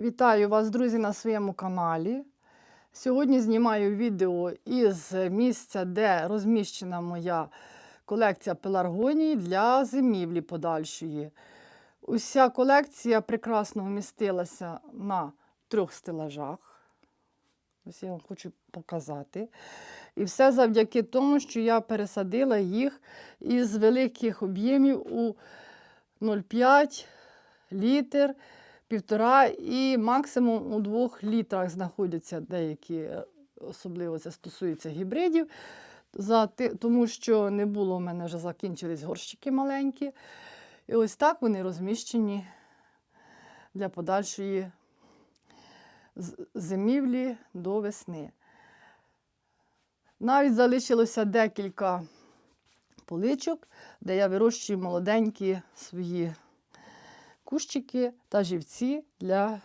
Вітаю вас, друзі, на своєму каналі. Сьогодні знімаю відео із місця, де розміщена моя колекція пеларгоній для зимівлі подальшої. Уся колекція прекрасно вмістилася на трьох стелажах. Ось я вам хочу показати. І все завдяки тому, що я пересадила їх із великих об'ємів у 0,5 літр, півтора і максимум у двох літрах знаходяться деякі, е, особливо це стосується гібридів, за тому що не було у мене вже закінчились горщики маленькі. І ось так вони розміщені для подальшої зимівлі до весни. Навіть залишилося декілька поличок, де я вирощую молоденькі свої кущики та живці для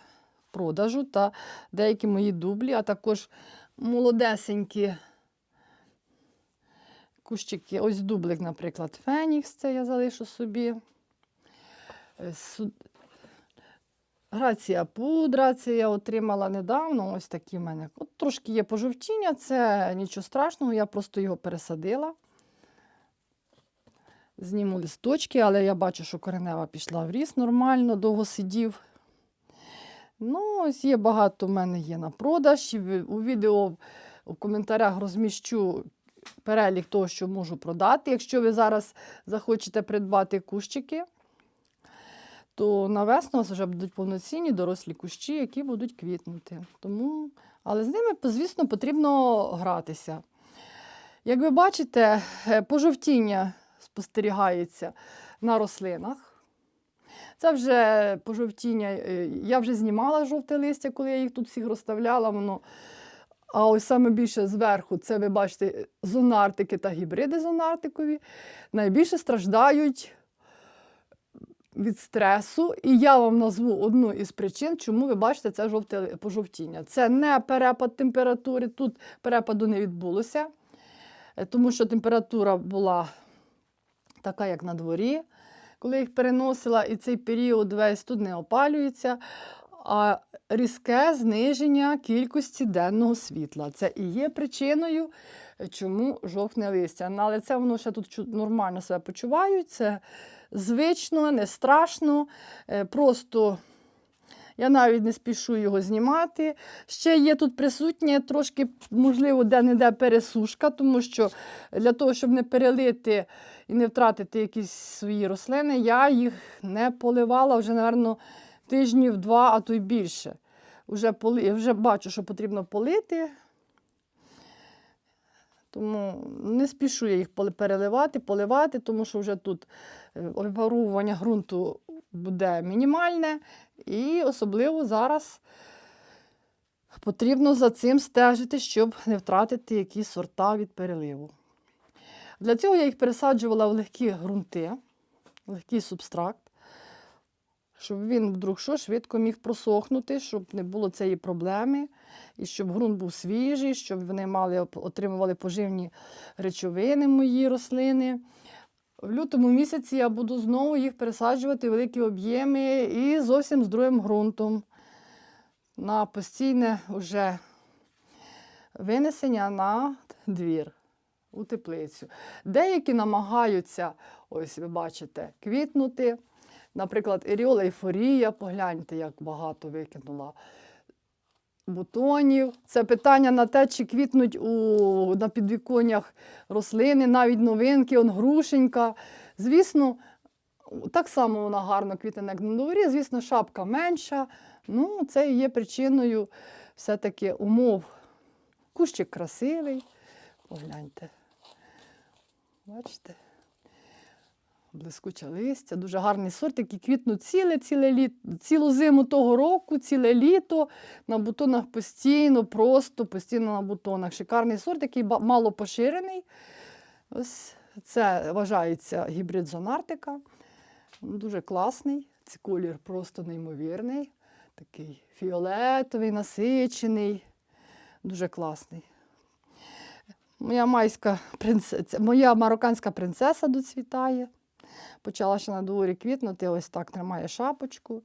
продажу та деякі мої дублі, а також молодесенькі кущики. Ось дублик, наприклад, Фенікс, це я залишу собі. Е, Грація пудра, це я отримала недавно. Ось такі в мене. От трошки є пожовтіння, це нічого страшного, я просто його пересадила. Зніму листочки, але я бачу, що коренева пішла в ріс нормально, довго сидів. Ну, ось є багато в мене є на продаж. У відео у коментарях розміщу перелік того, що можу продати. Якщо ви зараз захочете придбати кущики, то на весну вже будуть повноцінні дорослі кущі, які будуть квітнути. Тому, але з ними, звісно, потрібно гратися. Як ви бачите, е, пожовтіння спостерігається на рослинах. Це вже пожовтіння. е, Я вже знімала жовте листя, коли я їх тут всіх розставляла. Воно. А ось саме більше зверху, це ви бачите зонартики та гібриди зонартикові, найбільше страждають від стресу. І я вам назву одну із причин, чому ви бачите це жовте пожовтіння. Це не перепад температури, тут перепаду не відбулося, е, тому що температура була така, як на дворі, коли їх переносила, і цей період весь тут не опалюється. А різке зниження кількості денного світла. Це і є причиною, чому жовтне листя. Ну, Але це воно ще тут нормально себе почувають. Це звично, не страшно. е, Просто я навіть не спішу його знімати. Ще є тут присутнє трошки, можливо, де-не-де пересушка, тому що для того, щоб не перелити і не втратити якісь свої рослини, я їх не поливала вже, напевно, тижнів два, а то й більше. Вже, поли... вже бачу, що потрібно полити. Тому не спішу я їх переливати, поливати, тому що вже тут е, випаровування ґрунту буде мінімальне. І особливо зараз потрібно за цим стежити, щоб не втратити якісь сорта від переливу. Для цього я їх пересаджувала в легкі ґрунти, легкий субстракт, щоб він вдруг що швидко міг просохнути, щоб не було цієї проблеми, і щоб ґрунт був свіжий, щоб вони мали, отримували поживні речовини мої рослини. В лютому місяці я буду знову їх пересаджувати в великі об'єми і зовсім з другим ґрунтом на постійне уже винесення на двір у теплицю. Деякі намагаються, ось ви бачите, квітнути. Наприклад, еріола ейфорія, погляньте, як багато викинула бутонів. Це питання на те, чи квітнуть у, на підвіконнях рослини, навіть новинки, он грушенька. Звісно, так само вона гарно квітне, як на дворі. Звісно, шапка менша. Ну, це і є причиною все-таки умов. Кущик красивий. Погляньте. Бачите? Блискуче листя, дуже гарний сорт, який квітнуть ціле, ціле літ, цілу зиму того року, ціле літо. На бутонах постійно, просто постійно на бутонах. Шикарний сорт, який мало поширений. Ось це вважається гібрид зонартика. Дуже класний. Цей колір просто неймовірний. Такий фіолетовий, насичений. Дуже класний. Моя майська принцеса, моя марокканська принцеса доцвітає. Почала ще на дворі квітнути, ось так тримає шапочку.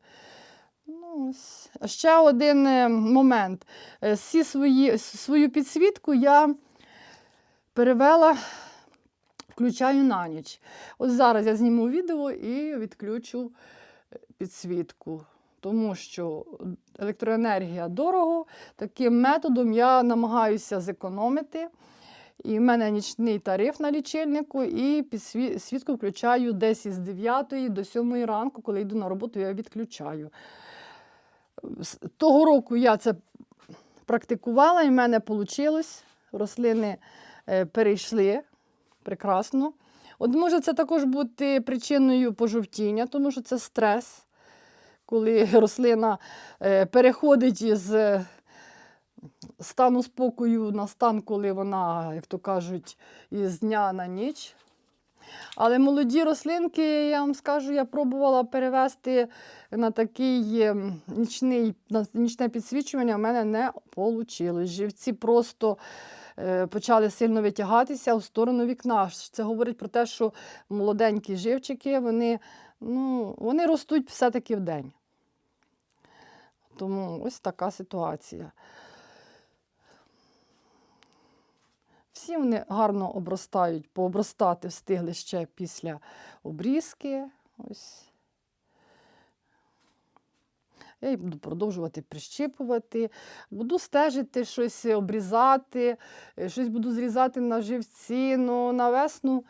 Ну, ось. Ще один е, момент. Е, Всі свої, свою підсвітку я перевела, включаю на ніч. От зараз я зніму відео і відключу е, підсвітку. Тому що електроенергія дорого. Таким методом я намагаюся зекономити. І в мене нічний тариф на лічильнику, і підсві- світку включаю десь із 9 до 7 ранку, коли йду на роботу, я відключаю. З Того року я це практикувала, і в мене вийшло. Рослини е, перейшли прекрасно. От може це також бути причиною пожовтіння, тому що це стрес, коли рослина е, переходить із стану спокою на стан, коли вона, як то кажуть, із дня на ніч. Але молоді рослинки, я вам скажу, я пробувала перевести на такий ем, нічний, на нічне підсвічування, в мене не вийшло. Живці просто е, почали сильно витягатися у сторону вікна. Це говорить про те, що молоденькі живчики, вони, ну, вони ростуть все-таки вдень. Тому ось така ситуація. Всі вони гарно обростають, пообростати встигли ще після обрізки. Ось. Я їх буду продовжувати прищіпувати, буду стежити, щось обрізати, е, щось буду зрізати на живці, ну, на весну.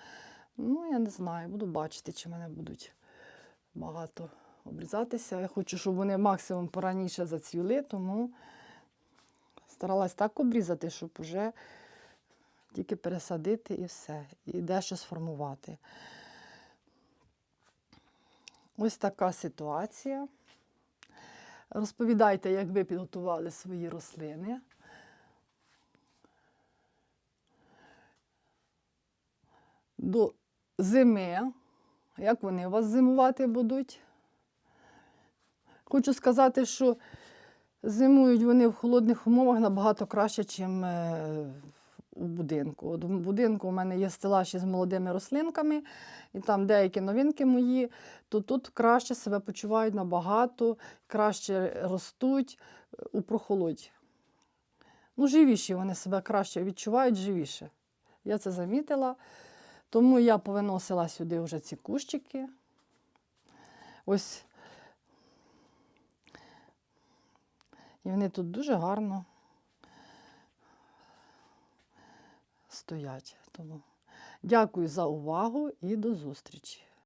Ну, я не знаю, буду бачити, чи мене будуть багато обрізатися. Я хочу, щоб вони максимум пораніше зацвіли, тому старалась так обрізати, щоб вже тільки пересадити і все, і дещо сформувати. Ось така ситуація. Розповідайте, як ви підготували свої рослини. До зими, як вони у вас зимувати будуть. Хочу сказати, що зимують вони в холодних умовах набагато краще, ніж у будинку. От в будинку у мене є стелаж із молодими рослинками, і там деякі новинки мої, то тут краще себе почувають набагато, краще ростуть е, у прохолоді. Ну, живіші вони себе краще відчувають живіше. Я це замітила. Тому я повиносила сюди вже ці кущики. Ось. І вони тут дуже гарно стоять. Тому дякую за увагу і до зустрічі.